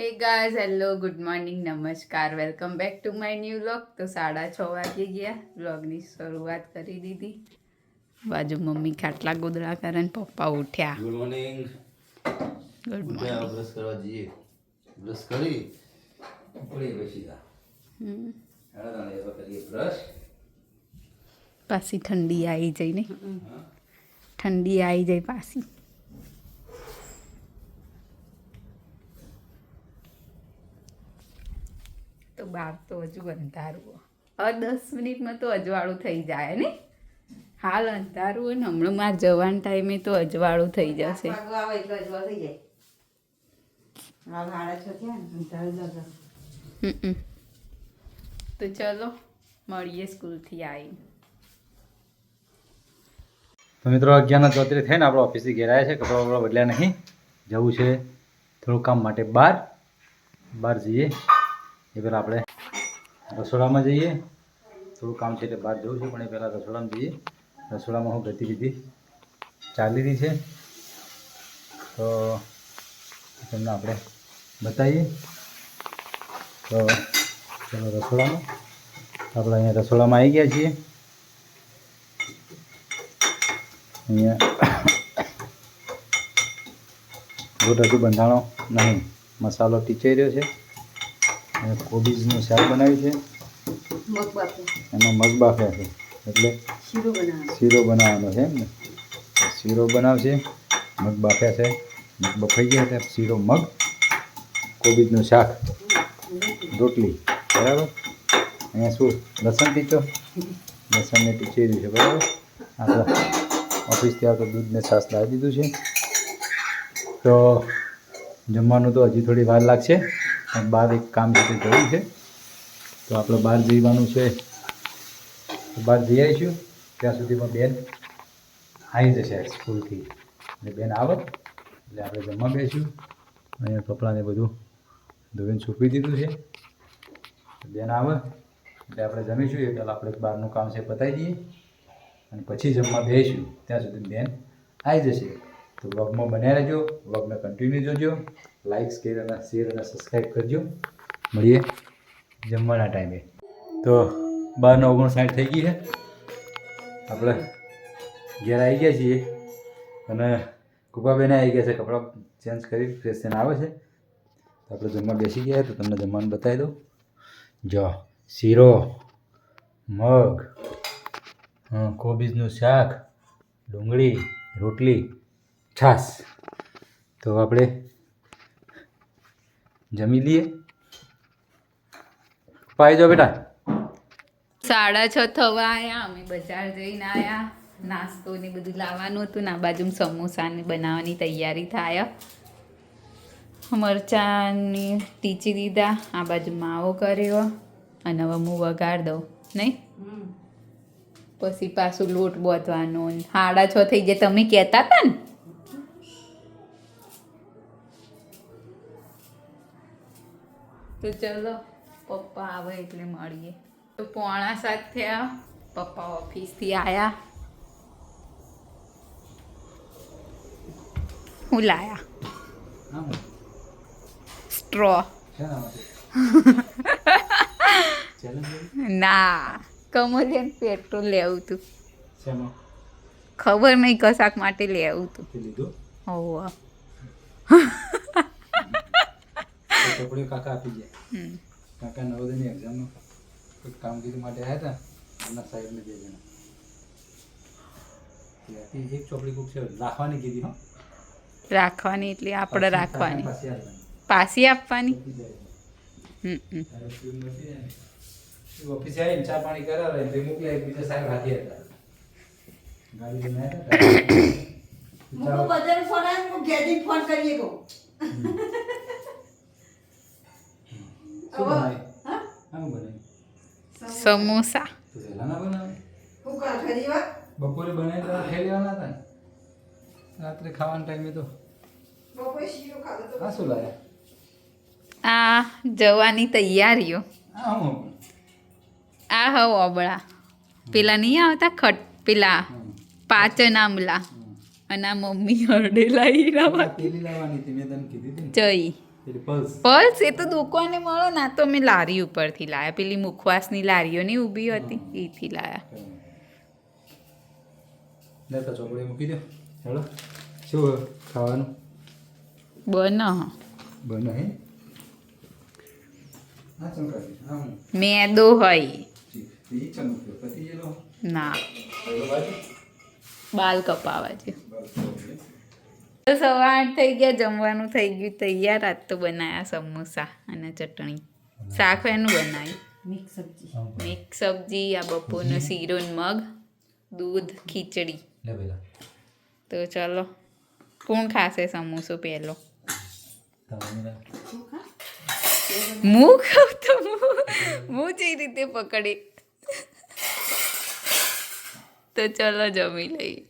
Hey guys hello good morning નમસ્કાર welcome back to my new vlog તો સાડા છ વાગી ગયા વ્લોગની શરૂઆત કરી દીધી બાજુ મમ્મી ખાટલા ગોદડા કરે ને પપ્પા ઉઠ્યા ગુડ મોર્નિંગ ગુડ ઉઠ્યા મોર્નિંગ બ્રશ કરવા જઈએ બ્રશ કરી ઉપડી બેસી જા હેડા તને એવા કરીએ બ્રશ પાછી ઠંડી આવી જઈ ને ઠંડી આવી જાય પાછી તો બાર તો હજુ અંધારું. હવે દસ મિનિટમાં તો અજવાળું થઈ જાય ને? હાલ અંધારું હોય ને હમણાં માર જવાન ટાઈમે તો અજવાળું થઈ જશે. તો ચલો મળીએ સ્કૂલથી આવી તો મિત્રો અગિયારના ચોત્રીસ થઈને આપણે ઓફિસથી ઘેરાયા છે કપડાં વપડા બદલ્યા નહીં. જવું છે થોડું કામ માટે બહાર. બહાર જઈએ. એ પહેલાં આપણે રસોડામાં જઈએ. થોડું કામ છે એટલે બહાર જવું છે, પણ એ પહેલાં રસોડામાં જઈએ. રસોડામાં હું ગતિવિધિ ચાલી રહી છે. તો તમને આપણે બતાવીએ. તો ચલો રસોડામાં. આપણે અહીંયા રસોડામાં આવી ગયા છીએ. અહીંયા હજુ બંધાણો નહીં. મસાલો ટીચાઈ રહ્યો છે. અને કોબીજનું શાક બનાવ્યું છે. એમાં મગ બાફ્યા છે. એટલે શીરો બનાવવાનો. છે એમ ને. શીરો બનાવશે મગ બાફ્યા છે. મગ બફાઈ ગયા છે શીરો મગ કોબીજનું શાક રોટલી. બરાબર? અહીંયા શું? લસણ ટીચો લસણને ટીચી રહ્યું છે બરાબર? આપણે ઓફિસથી આવતો દૂધને છાસ લાવી દીધું છે. તો જમવાનું તો હજી થોડી વાર લાગશે. બહાર એક કામ છે તે જવું છે. તો આપણે બહાર જવાનું છે. બહાર જઈ આવીશું ત્યાં સુધીમાં બેન આવી જશે સ્કૂલથી. અને બેન આવે. એટલે આપણે જમવા બેસીશું. અહીંયા કપડાને બધું ધોઈને સૂકવી દીધું છે. બેન આવે. એટલે આપણે જમીશું. એ પહેલાં આપણે બહારનું કામ છે પતાવી દઈએ. અને પછી જમવા બેસીશું. ત્યાં સુધી બેન આવી જશે. તો વગમાં બન્યા રહેજો વગને કન્ટિન્યુ જોજો. લાઇક શેર અને શેર અને સબસ્ક્રાઈબ કરજો. મળીએ જમવાના ટાઈમે. તો બારનો ઓગણસાઠ થઈ ગઈ છે. આપણે ઘેર આવી ગયા છીએ. અને કૃપાબેને આવી ગયા છે. કપડાં ચેન્જ કરી ફ્રેશ થઈને આવે છે. આપણે જમવા બેસી ગયા તો તમને જમવાનું બતાવી દઉં. જો, શીરો, મગ કોબીજનું શાક, ડુંગળી, રોટલી, છાશ. તો આપણે જમી લઈએ. પાઈ જાઓ બેટા. સાડા છ થવા આવ્યા અમે બજાર જઈને આવ્યા નાસ્તો ને બધું લાવવાનું હતું ના બાજુ સમોસા ને બનાવવાની તૈયારી થાય. મરચાંની ટીચી દીધા. આ બાજુ માવો કર્યો. અને હવે હું વગાડ દઉં. નહીં? પછી પાછું લોટ બોધવાનો સાડા છ થઈ જાય તમે કહેતા હતા ને? તો ચલો પપ્પા આવે એટલે મળીએ. તો પોણા સાત થયા. પપ્પા ઓફિસથી આવ્યા હું લાયા? સ્ટ્રો ના કમલિયન પેટ્રોલ લેવું તું. ખબર નહીં કશાક માટે લેવું તું. તે લીધું? હોવ. ચોપડીઓ કાકા આપી ગયા. હમ. કાકા નવોદયની એક્ઝામમાં કંઈક કામગીરી માટે આવ્યા હતા એમના સાહેબને બે જણા. એક ચોપડી કોક છે રાખવાની કીધી હો. રાખવાની એટલે આપણે રાખવાની. પાસી આપવાની. જાય. જાય ઓફિસે આવીને ચા પાણી કરાવે મોકલે બીજા સાહેબ હાથી હતા. ગાડી લઈને આવ્યા હતા હું બજાર ફોન હું ઘેરથી ફોન કરીએ કહું. શું? હા? સમોસા. તો વહેલા ના બનાવે હું કર ખરી વાત? બપોરે બનાવી ખાઈ લેવાના હતા રાત્રે ખાવાના ટાઈમે તો. બપોરે શીરો ખાધો તો આ શું લાયા? આ જવાની તૈયારીઓ. આ હું આ હવ ઓબળા પેલા નહીં આવતા? ખટ પેલા પાચન આમલા અને આ મમ્મી હરડેલા હીરા પેલી લાવવાની જઈ પલ્સ એ તો દુકાને મળો ના તો અમે લારી ઉપરથી લાયા. પેલી મુખવાસની લારીઓ ની ઊભી હતી એથી લાયા. લેતા તો ચોકડી મૂકી દો. હેલો શું ખાવાનું? બન બને હે? મેદો હોય ના. બાલ કપાવા છે. તો સવા આઠ થઈ ગયા જમવાનું થઈ ગયું તૈયાર. આજ તો બનાયા સમોસા અને ચટણી. શાક એનું બનાવ્યું. મિક્સ સબ્જી. મિક્સ સબ્જી આ બપોરનો શીરો મગ દૂધ ખીચડી. તો ચલો કોણ ખાશે સમોસો પહેલો? હું ખાઉં તો હું. હું જે રીતે પકડી. તો ચલો જમી લઈએ.